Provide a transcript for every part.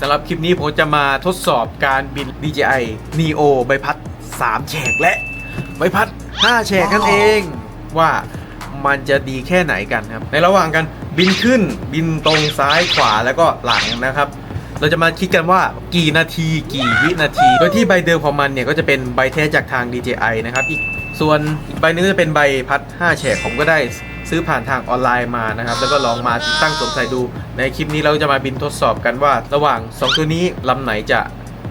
สำหรับคลิปนี้ผมจะมาทดสอบการบิน DJI Neo ใบพัด 3 แฉกและใบพัด 5 แฉกกันเองว่ามันจะดีแค่ไหนกันครับ ในระหว่างกันบินขึ้นบินตรงซ้ายขวาแล้วก็หลังนะครับ เราจะมาคิดกันว่ากี่นาทีกี่วินาที โดยที่ใบเดิมของมันเนี่ยก็จะเป็นใบแท้จากทาง DJI นะครับอีกส่วนอีกใบหนึงก็จะเป็นใบพัด 5 แฉกผมก็ได้ ซื้อผ่านทางออนไลน์มานะครับ แล้วก็ลองมาติดตั้งสวมใส่ดู ในคลิปนี้เราจะมาบินทดสอบกันว่า ระหว่าง 2 ตัวนี้ลำไหนจะ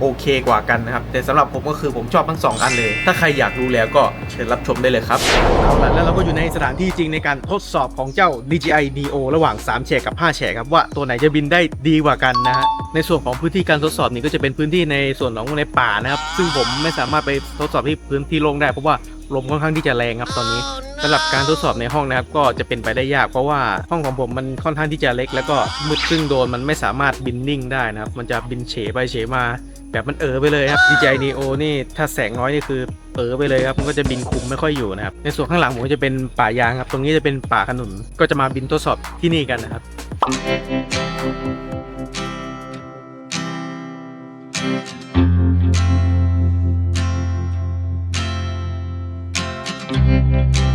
โอเคกว่ากันนะครับ แต่สำหรับผมก็คือผมชอบทั้ง 2 อันเลย ถ้าใครอยากรู้แล้วก็เชิญรับชมได้เลยครับ เอาละแล้วเราก็อยู่ในสถานที่จริงในการทดสอบของเจ้า DJI Neo ระหว่าง 3 แฉกกับ 5 แฉกครับว่าตัวไหนจะบินได้ดีกว่ากันนะฮะ ในส่วนของพื้นที่การทดสอบนี้ก็จะเป็นพื้นที่ในส่วนของในป่านะครับ ซึ่งผมไม่สามารถไปทดสอบที่พื้นที่โล่งได้เพราะว่าลมค่อนข้างที่จะแรงครับตอนนี้ สำหรับการทดสอบในห้องนะครับก็จะเป็นไปได้ยากเพราะว่าห้องของผมมันค่อนข้างที่จะเล็ก แล้วก็มืดซึ่งโดนมันไม่สามารถบินนิ่งได้นะครับ มันจะบินเฉไปเฉมา แบบมันเออไปเลยครับ DJI Neo นี่ถ้าแสงน้อยนี่คือเออไปเลยครับมันก็จะบินคุมไม่ค่อยอยู่นะครับในส่วนข้างหลังผมจะเป็นป่ายางครับตรงนี้จะเป็นป่าขนุนก็จะมาบินทดสอบที่นี่กันนะครับ Home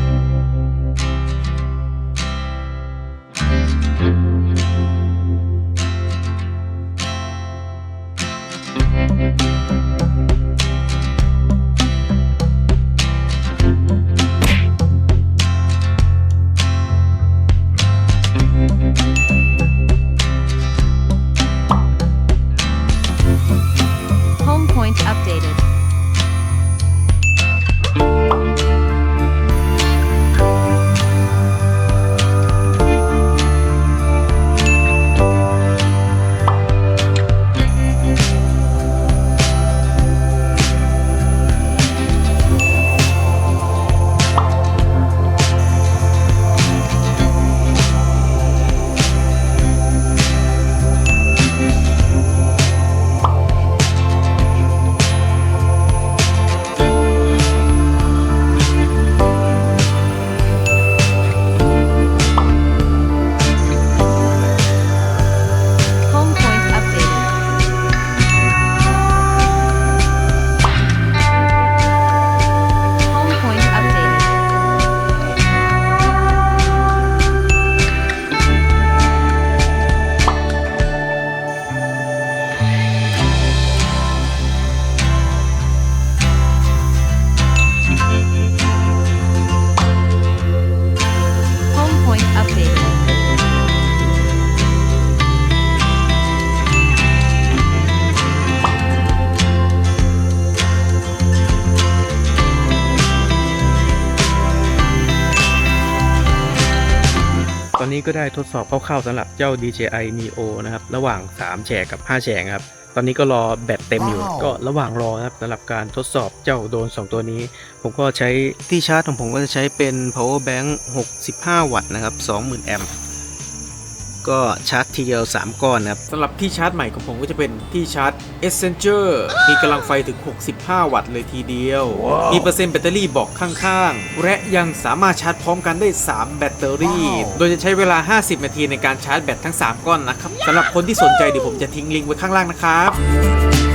นนี้ก็ได้ทดสอบคร่าวๆสำหรับเจ้า DJI Neo นะครับระหว่าง 3 แฉกกับ 5 แฉกครับตอนนี้ก็รอแบตเต็มอยู่ ก็ระหว่างรอนะครับสำหรับการทดสอบเจ้าโดรน2 ตัวนี้ ผมก็ใช้ที่ชาร์จของผมก็จะใช้เป็น power bank 65 วัตต์นะครับ 20,000 แอมป์ ก็ชาร์จทีเดียว 3 ก้อนนะครับสำหรับที่ชาร์จใหม่ของผมก็จะเป็นที่ชาร์จ Essenger มีกำลังไฟถึง 65 วัตต์เลยทีเดียวมีเปอร์เซ็นต์แบตเตอรี่บอกข้างๆ และยังสามารถชาร์จพร้อมกันได้ 3 แบตเตอรี่โดยจะใช้เวลา 50 นาทีในการชาร์จแบตทั้ง 3 ก้อนนะครับสำหรับคนที่สนใจเดี๋ยวผมจะทิ้งลิงก์ไว้ข้างล่างนะครับ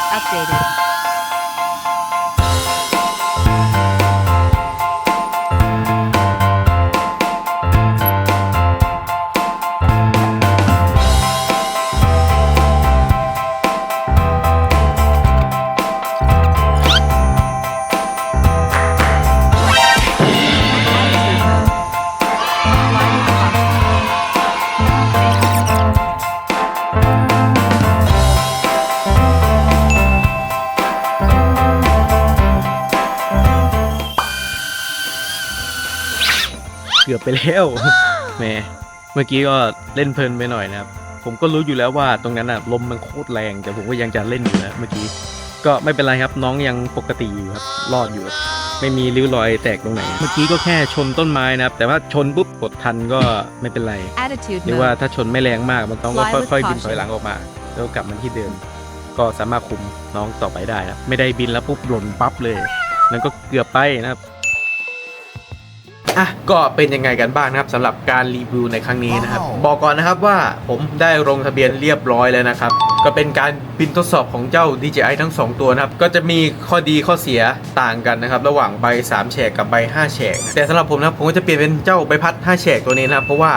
updated. เกือบไปแล้วแหมเมื่อกี้ก็เล่นเพลินไปหน่อยนะครับ ผมก็รู้อยู่แล้วว่าตรงนั้นอะลมมันโคตรแรง แต่ผมก็ยังจะเล่นอยู่นะเมื่อกี้ ก็ไม่เป็นไรครับน้องยังปกติอยู่ครับรอดอยู่ครับไม่มีริ้วรอยแตกตรงไหน เมื่อกี้ก็แค่ชนต้นไม้นะครับ แต่ว่าชนปุ๊บกดทันก็ไม่เป็นไร Attitude เรียกว่า mode. ถ้าชนไม่แรงมากมันต้องก็ Fly with ค่อยๆบิน caution ถอยหลังออกมา แล้วกลับมาที่เดิม ก็สามารถคุมน้องต่อไปได้นะครับไม่ได้บินแล้วปุ๊บหล่นปั๊บเลย นั่นก็เกือบไปนะครับ อะก็เป็นยังไงกันบ้างนะครับสำหรับการรีวิวในครั้งนี้นะครับ บอกก่อนนะครับว่าผมได้ลงทะเบียนเรียบร้อยแล้วนะครับ ก็เป็นการบินทดสอบของเจ้า DJI ทั้ง 2 ตัวนะครับ ก็จะมีข้อดีข้อเสียต่างกันนะครับ ระหว่างใบ 3 แฉกกับใบ 5 แฉก แต่สำหรับผมนะครับผมก็จะเปลี่ยนเป็นเจ้าใบพัด 5 แฉกตัวนี้นะครับ เพราะว่า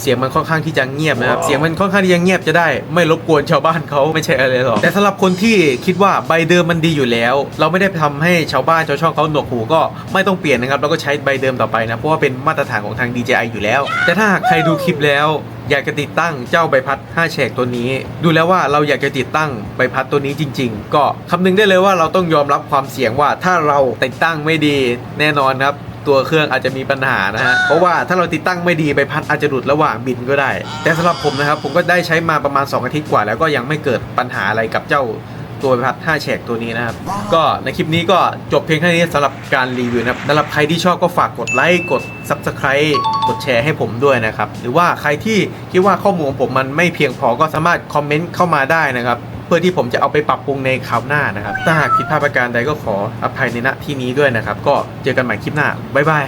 เสียงมันค่อนข้างที่จะเงียบนะครับ เสียงมันค่อนข้างที่จะเงียบจะได้ ไม่รบกวนชาวบ้านเขาไม่ใช่อะไรหรอก แต่สำหรับคนที่คิดว่าใบเดิมมันดีอยู่แล้ว เราไม่ได้ทำให้ชาวบ้านชาวช่องเขาหนวกหูก็ไม่ต้องเปลี่ยนนะครับเราก็ใช้ใบเดิมต่อไปนะ เพราะว่าเป็นมาตรฐานของทาง DJI อยู่แล้ว แต่ถ้าหากใครดูคลิปแล้วอยากจะติดตั้งเจ้าใบพัด 5 แฉกตัวนี้ ดูแล้วว่าเราอยากจะติดตั้งใบพัดตัวนี้จริง ๆ ก็คำนึงได้เลยว่าเราต้องยอมรับความเสี่ยงว่าถ้าเราติดตั้งไม่ดีแน่นอนครับ ตัวเครื่องอาจจะมีปัญหานะฮะ เพราะว่าถ้าเราติดตั้งไม่ดีใบพัดอาจจะหลุดระหว่างบินก็ได้ แต่สำหรับผมนะครับ ผมก็ได้ใช้มาประมาณ 2 อาทิตย์กว่า แล้วก็ยังไม่เกิดปัญหาอะไรกับเจ้าตัวใบพัด5แฉกตัวนี้นะครับ ก็ในคลิปนี้ก็จบเพียงแค่นี้สำหรับการรีวิวนะครับสำหรับใครที่ชอบก็ฝากกดไลค์กด Subscribe กดแชร์ให้ผมด้วยนะครับ หรือว่าใครที่คิดว่าข้อมูลของผมมันไม่เพียงพอก็สามารถคอมเมนต์เข้ามาได้นะครับเพื่อที่ผมจะเอาไปปรับปรุงในคราวหน้านะครับ ถ้าหากผิดพลาดประการใดก็ขออภัยในณที่นี้ด้วยนะครับ ก็เจอกันใหม่คลิปหน้าบ๊ายบาย